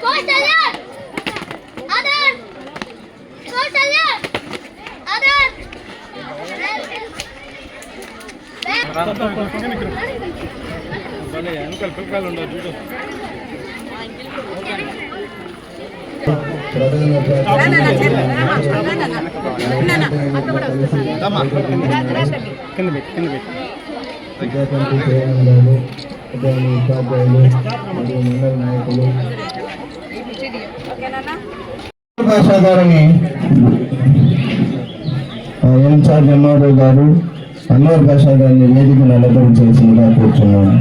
Cosa కింద పెట్టి. కింద పెట్టి విద్యాసంస్థ ఉపాధ్యాయులు ఉపాధ్యాయులు మరియు మండల నాయకులు భాషా గారిని ఇన్ఛార్జ్ ఎంఆర్ఓ గారు అన్వర్ భాషా గారిని వేదికను అలంకరణ చేసిందిగా కూర్చున్నాను.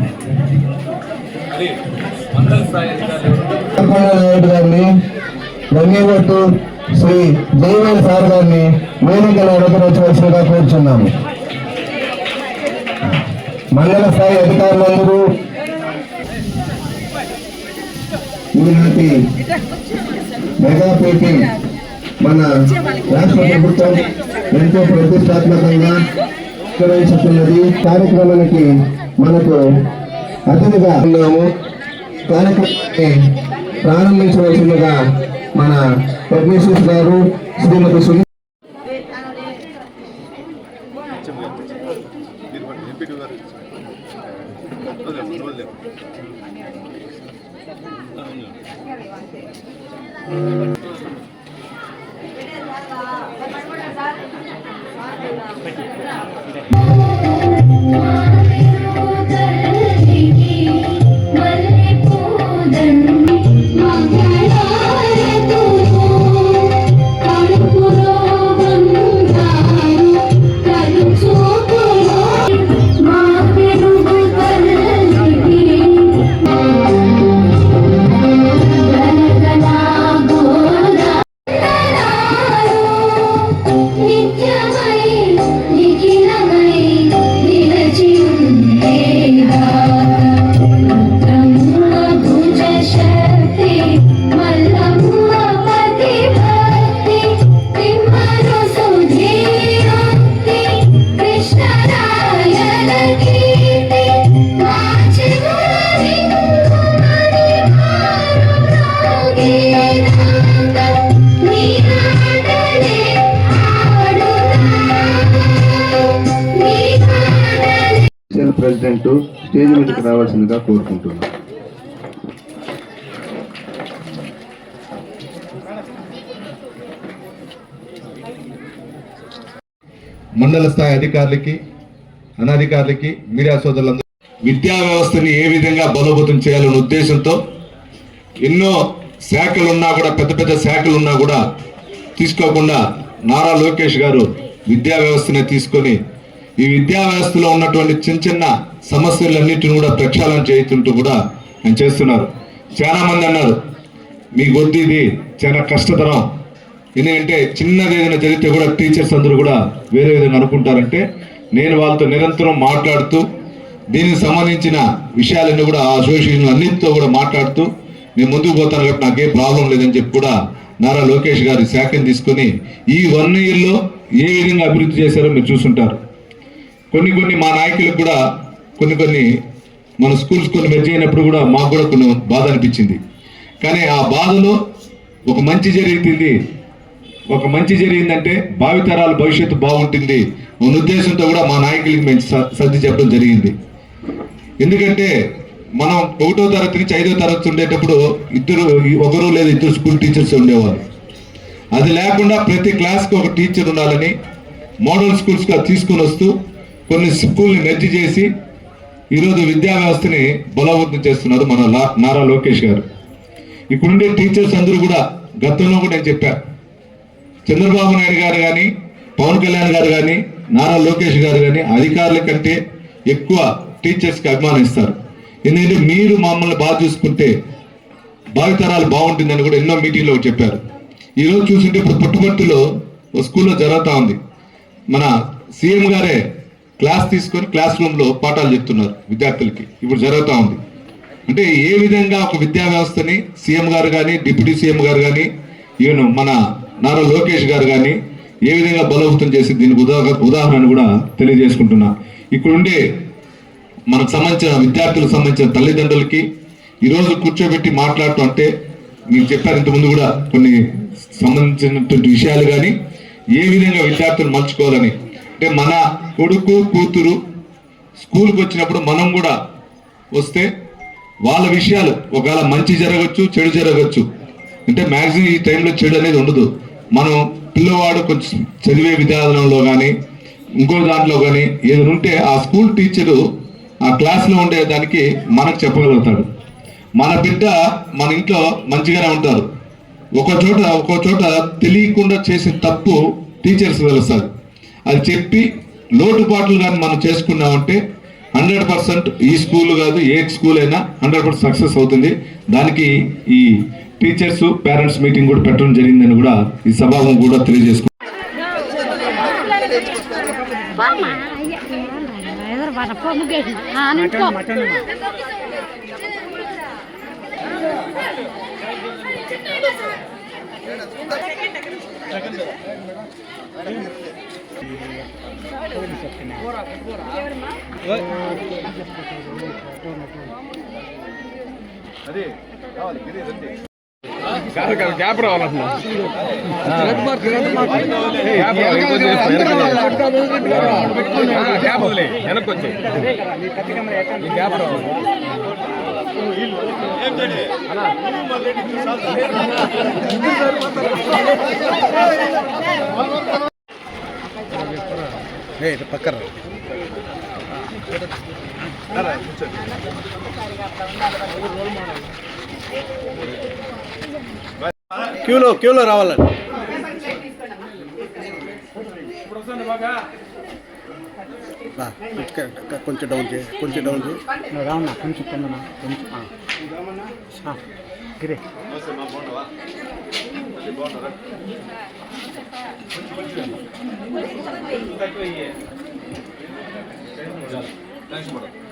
నాయుడు గారిని గంగేవట్టు శ్రీ జయవేల్ సార్ గారిని వేదికను అలంకరించవలసిందిగా కూర్చున్నాము మండల స్థాయి అధికారులందరూ ఈనాటి మెగా మీటింగ్ మన రాష్ట్ర ప్రభుత్వం ఎంతో ప్రతిష్టాత్మకంగా నిర్వహించుతున్నది కార్యక్రమానికి మనకు అతిథిగా ఉన్నాము. కార్యక్రమాన్ని ప్రారంభించవలసిందిగా మన పద్మశ్రీ గారు శ్రీమతి సునీత Thank you. మీదకి రావాల్సిందిగా కోరుకుంటున్నాను మండల స్థాయి అధికారులకి అనధికారులకి మీడియా సోదరులందరూ విద్యా వ్యవస్థని ఏ విధంగా బలోపేతం చేయాలనే ఉద్దేశంతో ఎన్నో శాఖలు ఉన్నా కూడా పెద్ద పెద్ద శాఖలు ఉన్నా కూడా తీసుకోకుండా నారా లోకేష్ గారు విద్యా వ్యవస్థని తీసుకొని ఈ విద్యా వ్యవస్థలో ఉన్నటువంటి చిన్న చిన్న సమస్యలన్నింటిని కూడా ప్రక్షాళన చేస్తుంటూ కూడా ఆయన చేస్తున్నారు. చాలా మంది అన్నారు మీ గొద్దు ఇది చాలా కష్టతరం. ఎందుకంటే చిన్నది ఏదైనా జరిగితే కూడా టీచర్స్ అందరూ కూడా వేరే విధంగా అనుకుంటారంటే నేను వాళ్ళతో నిరంతరం మాట్లాడుతూ దీనికి సంబంధించిన విషయాలన్నీ కూడా ఆ అసోసియేషన్ అన్నింటితో కూడా మాట్లాడుతూ నేను ముందుకు పోతాను కాబట్టి నాకేం ప్రాబ్లం లేదని చెప్పి కూడా నారా లోకేష్ గారి శాఖను తీసుకొని ఈ వన్ ఇయర్లో ఏ విధంగా అభివృద్ధి చేశారో మీరు చూసుంటారు. కొన్ని కొన్ని మా నాయకులకు కూడా కొన్ని కొన్ని మన స్కూల్స్ కొన్ని మెర్జ్ అయినప్పుడు కూడా మాకు కూడా కొన్ని బాధ అనిపించింది. కానీ ఆ బాధలో ఒక మంచి జరుగుతుంది ఒక మంచి జరిగిందంటే భావితరాల భవిష్యత్తు బాగుంటుంది మన ఉద్దేశంతో కూడా మా నాయకులకి మేము సర్ది చెప్పడం జరిగింది. ఎందుకంటే మనం ఒకటో తరగతి నుంచి ఐదో తరగతి ఉండేటప్పుడు ఇద్దరు ఒకరు లేదా ఇద్దరు స్కూల్ టీచర్స్ ఉండేవారు అది లేకుండా ప్రతి క్లాస్కి ఒక టీచర్ ఉండాలని మోడల్ స్కూల్స్గా తీసుకుని వస్తూ కొన్ని స్కూల్ని మెర్జి చేసి ఈరోజు విద్యా వ్యవస్థని బలోపేతం చేస్తున్నారు మన లా- నారా లోకేష్ గారు. ఇప్పుడుండే టీచర్స్ అందరూ కూడా గతంలో కూడా నేను చెప్పాను చంద్రబాబు నాయుడు గారు కానీ పవన్ కళ్యాణ్ గారు కానీ నారా లోకేష్ గారు కానీ అధికారుల కంటే ఎక్కువ టీచర్స్కి అభిమానిస్తారు. ఎందుకంటే మీరు మమ్మల్ని బాగా చూసుకుంటే భావితరాలు బాగుంటుందని కూడా ఎన్నో మీటింగ్లో చెప్పారు. ఈరోజు చూస్తుంటే ఇప్పుడు పుట్టుబట్టులో స్కూల్లో జరుగుతూ ఉంది. మన సీఎం గారే క్లాస్ తీసుకొని క్లాస్ రూమ్లో పాఠాలు చెప్తున్నారు విద్యార్థులకి. ఇప్పుడు జరుగుతూ ఉంది. అంటే ఏ విధంగా ఒక విద్యా వ్యవస్థని సీఎం గారు కానీ డిప్యూటీ సీఎం గారు కానీ ఈవెన్ మన నారా లోకేష్ గారు కానీ ఏ విధంగా బలోపేతం చేసి దీనికి ఉదాహరణ ఉదాహరణ కూడా తెలియజేసుకుంటున్నా. ఇక్కడుండే మనకు సంబంధించిన విద్యార్థులకు సంబంధించిన తల్లిదండ్రులకి ఈరోజు కూర్చోబెట్టి మాట్లాడటం అంటే మీరు చెప్పారు ఇంతకుముందు కూడా కొన్ని సంబంధించినటువంటి విషయాలు కానీ ఏ విధంగా విద్యార్థులు మలుచుకోవాలని అంటే మన కొడుకు కూతురు స్కూల్కి వచ్చినప్పుడు మనం కూడా వస్తే వాళ్ళ విషయాలు ఒకవేళ మంచి జరగచ్చు చెడు జరగచ్చు. అంటే మ్యాక్సిమం ఈ టైంలో చెడు అనేది ఉండదు. మనం పిల్లవాడు కొంచెం చదివే విధానంలో కానీ ఇంకో దాంట్లో కానీ ఏదైనా ఉంటే ఆ స్కూల్ టీచరు ఆ క్లాస్లో ఉండే దానికి మనకు చెప్పగలుగుతాడు. మన బిడ్డ మన ఇంట్లో మంచిగానే ఉంటారు. ఒక చోట ఒక చోట తెలియకుండా చేసిన తప్పు టీచర్స్ తెలుస్తారు అది చెప్పి లోటుపాట్లు కానీ మనం చేసుకున్నామంటే హండ్రెడ్ పర్సెంట్ ఈ స్కూల్ కాదు ఏ స్కూల్ అయినా హండ్రెడ్ పర్సెంట్ సక్సెస్ అవుతుంది. దానికి ఈ టీచర్స్ పేరెంట్స్ మీటింగ్ కూడా పెట్టడం జరిగిందని కూడా ఈ సభావం కూడా తెలియజేసుకుంటున్నాను ఎదురు పడ పో ముగ్గేసిన అనుకో కాదు కాదు గ్యాప్ రావాలన్నా గ్యాప్ వదిలే వెనక్కి వచ్చే. ఈ గ్యాప్ రావాలి. పక్కన క్యూలో క్యూలో రావాలండి. కొంచెం డౌన్ చేయి కొంచెం డౌన్ చేయి. రావన్నా కొంచెం కొంచెం గిరే. Thanks madam